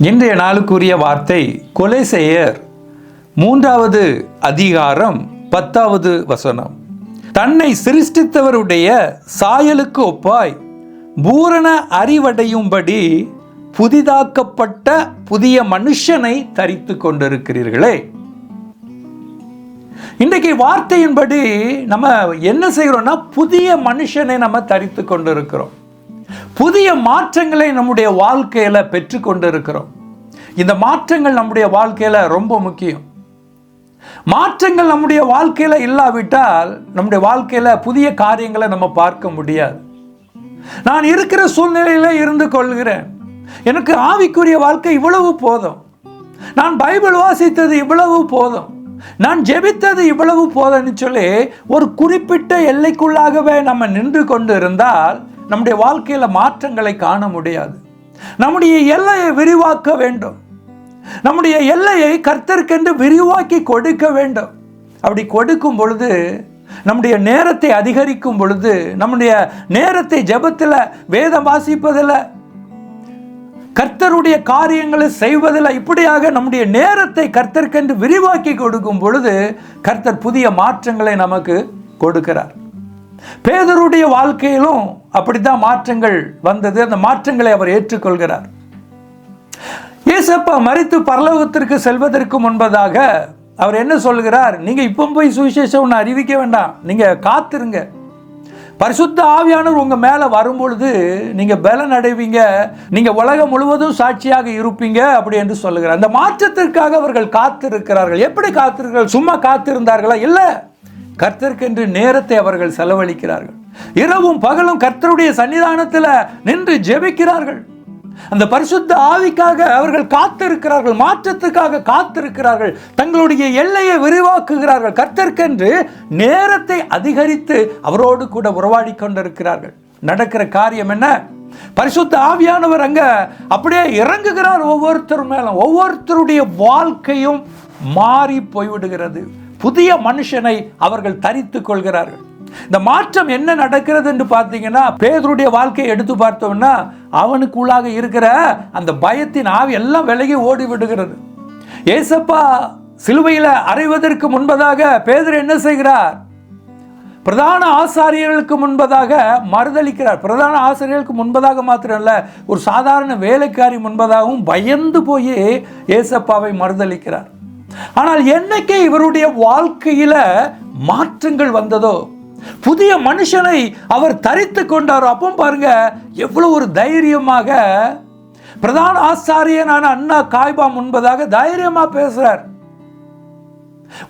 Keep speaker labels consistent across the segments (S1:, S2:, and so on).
S1: இன்றைய நாளுக்குரிய வார்த்தை கொலை செய்யர் மூன்றாவது அதிகாரம் பத்தாவது வசனம். தன்னை சிருஷ்டித்தவருடைய சாயலுக்கு ஒப்பாய் பூரண அறிவடையும்படி புதிதாக்கப்பட்ட புதிய மனுஷனை தரித்து கொண்டிருக்கிறீர்களே. இன்றைக்கு வார்த்தையின்படி நம்ம என்ன செய்கிறோம்னா புதிய மனுஷனை நம்ம தரித்து கொண்டிருக்கிறோம். புதிய மாற்றங்களை நம்முடைய வாழ்க்கையில் பெற்றுக்கொண்டு இருக்கிறோம் இந்த மாற்றங்கள் நம்முடைய வாழ்க்கையில் ரொம்ப முக்கியம். மாற்றங்கள் நம்முடைய வாழ்க்கையில் இல்லாவிட்டால் நம்முடைய வாழ்க்கையில் புதிய காரியங்களை நம்ம பார்க்க முடியாது. நான் இருக்கிற சூழ்நிலையில் இருந்து கொள்கிறேன். எனக்கு ஆவிக்குரிய வாழ்க்கை இவ்வளவு போதும். நான் பைபிள் வாசித்தது இவ்வளவு போதும். நான் ஜெபித்தது இவ்வளவு போதும்னு சொல்லி ஒரு குறிப்பிட்ட எல்லைக்குள்ளாகவே நம்ம நின்று கொண்டு இருந்தால் நம்முடைய வாழ்க்கையில் மாற்றங்களை காண முடியாது. நம்முடைய எல்லையை விரிவாக்க வேண்டும். நம்முடைய எல்லையை கர்த்தருக்கென்று விரிவாக்கி கொடுக்க வேண்டும். அப்படி கொடுக்கும் பொழுது நம்முடைய நேரத்தை அதிகரிக்கும் பொழுது நம்முடைய நேரத்தை ஜெபத்தில் வேதம் வாசிப்பதில் கர்த்தருடைய காரியங்களை செய்வதில் இப்படியாக நம்முடைய நேரத்தை கர்த்தருக்கென்று விரிவாக்கி கொடுக்கும் பொழுது கர்த்தர் புதிய மாற்றங்களை நமக்கு கொடுக்கிறார். பேதருடைய வாழ்க்கையிலும் அப்படித்தான் மாற்றங்கள் வந்தது. அந்த மாற்றங்களை அவர் ஏற்றுக்கொள்கிறார். ஏசப்பா மறித்து பரலோகத்திற்கு செல்வதற்கு முன்பதாக அவர் என்ன சொல்கிறார்? நீங்கள் இப்போ போய் சுவிசேஷம் ஒன்று அறிவிக்க வேண்டாம். நீங்கள் காத்திருங்க. பரிசுத்த ஆவியானவர் உங்கள் மேலே வரும்பொழுது நீங்கள் பலன் அடைவீங்க. நீங்கள் உலகம் முழுவதும் சாட்சியாக இருப்பீங்க அப்படி என்று சொல்லுகிறார். அந்த மாற்றத்திற்காக அவர்கள் காத்திருக்கிறார்கள். எப்படி காத்திருக்கிறார்கள்? சும்மா காத்திருந்தார்களா? இல்லை கர்த்தருக்கென்று நேரத்தை அவர்கள் செலவழிக்கிறார்கள். இரவும் பகலும் கர்த்தருடைய சன்னிதானத்தில் நின்று ஜெபிக்கிறார்கள். அந்த பரிசுத்த ஆவிக்காக அவர்கள் காத்திருக்கிறார்கள் மாற்றத்துக்காக காத்திருக்கிறார்கள் தங்களுடைய எல்லையை விரிவாக்குகிறார்கள். கர்த்தர்க்கென்று நேரத்தை அதிகரித்து அவரோடு கூட உறவாடி கொண்டிருக்கிறார்கள். நடக்கிற காரியம் என்ன? பரிசுத்த ஆவியானவர் அங்க அப்படியே இறங்குகிறார் ஒவ்வொருத்தர் மேலும். ஒவ்வொருத்தருடைய வாழ்க்கையும் மாறி போய்விடுகிறது. புதிய மனுஷனை அவர்கள் தரித்து கொள்கிறார்கள். இந்த மாற்றம் என்ன நடக்கிறது என்று பார்த்தீங்கன்னா பேதருடைய வாழ்க்கையை எடுத்து பார்த்தோம்னா அவனுக்குள்ளாக இருக்கிற அந்த பயத்தின் ஆவி எல்லாம் விலகி ஓடி விடுகிறது. ஏசப்பா சிலுவையில் அறைவதற்கு முன்பதாக பேதர் என்ன செய்கிறார்? பிரதான ஆசாரியர்களுக்கு முன்பதாக மறுதளிக்கிறார். பிரதான ஆசிரியர்களுக்கு முன்பதாக மாத்திரம் அல்ல ஒரு சாதாரண வேலைக்காரி முன்பதாகவும் பயந்து போய் ஏசப்பாவை மறுதளிக்கிறார். ஆனால் என்னைக்கு இவருடைய வாழ்க்கையில மாற்றங்கள் வந்ததோ புதிய மனுஷனை அவர் தரித்து கொண்டார்? அப்போ பாருங்க எவ்வளவு ஒரு தைரியமாக பிரதான ஆசாரியனான அண்ணா காய்பா முன்பதாக தைரியமா பேசுறார்.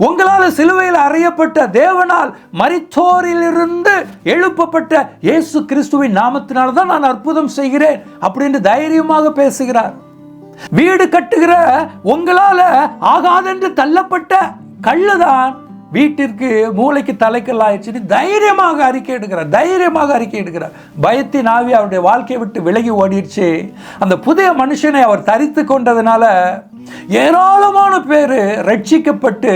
S1: உங்களால் சிலுவையில் அறையப்பட்ட தேவனால் மரித்தோரிலிருந்து எழுப்பப்பட்ட இயேசு கிறிஸ்துவின் நாமத்தினால தான் நான் அற்புதம் செய்கிறேன் அப்படின்னு தைரியமாக பேசுகிறார். வீடு கட்டுகிற உங்களால ஆகாதென்று தள்ளப்பட்ட கல்லுதான் வீட்டிற்கு மூளைக்கு தலைக்கல் ஆயிடுச்சுன்னு தைரியமாக அறிக்கை எடுக்கிறார். தைரியமாக அறிக்கை எடுக்கிறார். பயத்தின் ஆவி அவருடைய வாழ்க்கையை விட்டு விலகி ஓடிடுச்சு. அந்த புதிய மனுஷனை அவர் தரித்து கொண்டதுனால ஏராளமான பேர் ரட்சிக்கப்பட்டு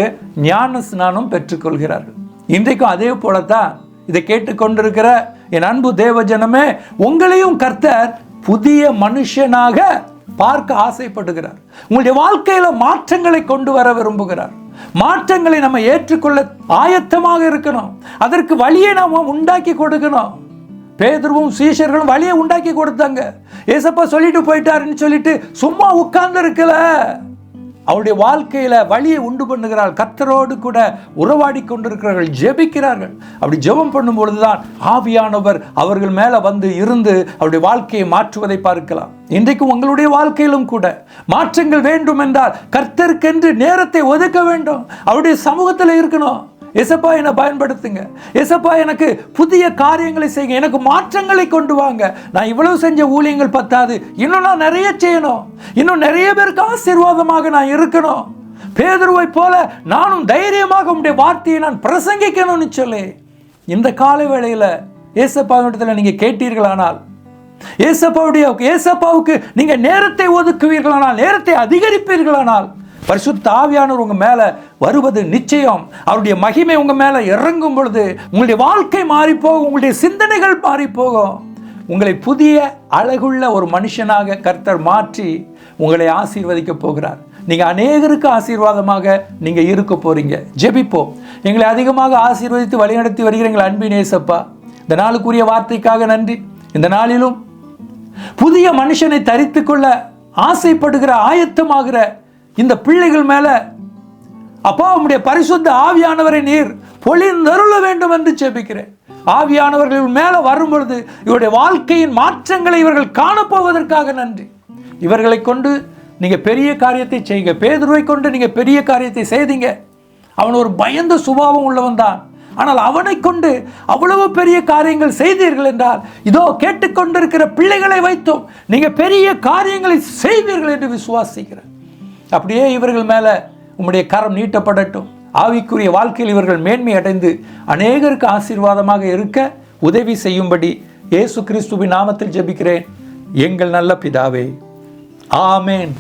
S1: ஞான ஸ்நானம் பெற்றுக்கொள்கிறார்கள். இன்றைக்கும் அதே போலத்தான் இதை கேட்டுக்கொண்டிருக்கிற என் அன்பு தேவஜனமே உங்களையும் கர்த்தர் புதிய மனுஷனாக பார்க்க ஆசைப்படுகிறார். உங்களுடைய வாழ்க்கையில் மாற்றங்களை கொண்டு வர விரும்புகிறார். மாற்றங்களை நம்ம ஏற்றுக்கொள்ள ஆயத்தமாக இருக்கணும். அதற்கு வழியை நாம உண்டாக்கி கொடுக்கணும். பேதர்வும் சீஷர்களும் வழியை உண்டாக்கி கொடுத்தாங்க. ஏசப்பா சொல்லிட்டு போயிட்டாருன்னு சொல்லிட்டு சும்மா உட்கார்ந்து இருக்கல அவருடைய வாழ்க்கையில வழியை உண்டு பண்ணுகிறார். கர்த்தரோடு கூட உறவாடி கொண்டிருக்கிறார்கள் ஜெபிக்கிறார்கள். அப்படி ஜெபம் பண்ணும் பொழுதுதான் ஆவியானவர் அவர்கள் மேலே வந்து இருந்து அவருடைய வாழ்க்கையை மாற்றுவதை பார்க்கலாம். இன்றைக்கு உங்களுடைய வாழ்க்கையிலும் கூட மாற்றங்கள் வேண்டும் என்றால் கர்த்தருக்கென்று நேரத்தை ஒதுக்க வேண்டும். அவருடைய சமூகத்தில் இருக்கணும். எசப்பா என்னை பயன்படுத்துங்க. எசப்பா எனக்கு புதிய காரியங்களை செய்யுங்க. எனக்கு மாற்றங்களை கொண்டு வாங்க. நான் இவ்வளவு செஞ்ச ஊழியங்கள் பத்தாது. இன்னும் நான் நிறைய செய்யணும். இன்னும் நிறைய பேருக்கு ஆசீர்வாதமாக நான் இருக்கணும். பேதுருவை போல நானும் தைரியமாக உங்களுடைய வார்த்தையை நான் பிரசங்கிக்கணும்னு சொல்லி இந்த கால வேளையில் ஏசப்பாவிடத்தில் நீங்கள் கேட்டீர்களானால் ஏசப்பாவுடைய ஏசப்பாவுக்கு நீங்கள் நேரத்தை ஒதுக்குவீர்களானால் நேரத்தை அதிகரிப்பீர்களானால் பரிசுத்த ஆவியானவர் உங்க மேல வருவது நிச்சயம். அவருடைய மகிமை உங்க மேல இறங்கும் பொழுது உங்களுடைய வாழ்க்கை மாறி போகும் உங்களுடைய சிந்தனைகள் மாறி போகும் உங்களை புதிய அழகுள்ள ஒரு மனுஷனாக கர்த்தர் மாற்றி உங்களை ஆசீர்வதிக்க போகிறார். நீங்க அநேகருக்கு ஆசீர்வாதமாக நீங்க இருக்க போறீங்க. ஜெபிப்போம். எங்களை அதிகமாக ஆசீர்வதித்து வழிநடத்தி வருகிற எங்கள் அன்பின் ஏசப்பா இந்த நாளுக்குரிய வார்த்தைக்காக நன்றி. இந்த நாளிலும் புதிய மனுஷனை தரித்து கொள்ள ஆசைப்படுகிற ஆயத்தமாகிற இந்த பிள்ளைகள் மேல அப்பா உம்முடைய பரிசுத்த ஆவியானவரை நீர் பொழிந்தருள வேண்டும் என்று செபிக்கிறேன் ஆவியானவர்கள் மேல வரும் பொழுது இவருடைய வாழ்க்கையின் மாற்றங்களை இவர்கள் காணப்போவதற்காக நன்றி. இவர்களை கொண்டு நீங்க பெரிய காரியத்தை செய்யுங்க. பேதுருவை கொண்டு நீங்க பெரிய காரியத்தை செய்தீங்க. அவன் ஒரு பயந்த சுபாவம் உள்ளவன் தான். ஆனால் அவனை கொண்டு அவ்வளவு பெரிய காரியங்கள் செய்தீர்கள் என்றால் இதோ கேட்டுக்கொண்டிருக்கிற பிள்ளைகளை வைத்தும் நீங்க பெரிய காரியங்களை செய்வீர்கள் என்று விசுவாசிக்கிறேன். அப்படியே இவர்கள் மேலே உம்முடைய கரம் நீட்டப்படட்டும். ஆவிக்குரிய வாழ்க்கையில் இவர்கள் மேன்மை அடைந்து அநேகருக்கு ஆசீர்வாதமாக இருக்க உதவி செய்யும்படி இயேசு கிறிஸ்துவின் நாமத்தில் ஜெபிக்கிறேன். எங்கள் நல்ல பிதாவே ஆமேன்.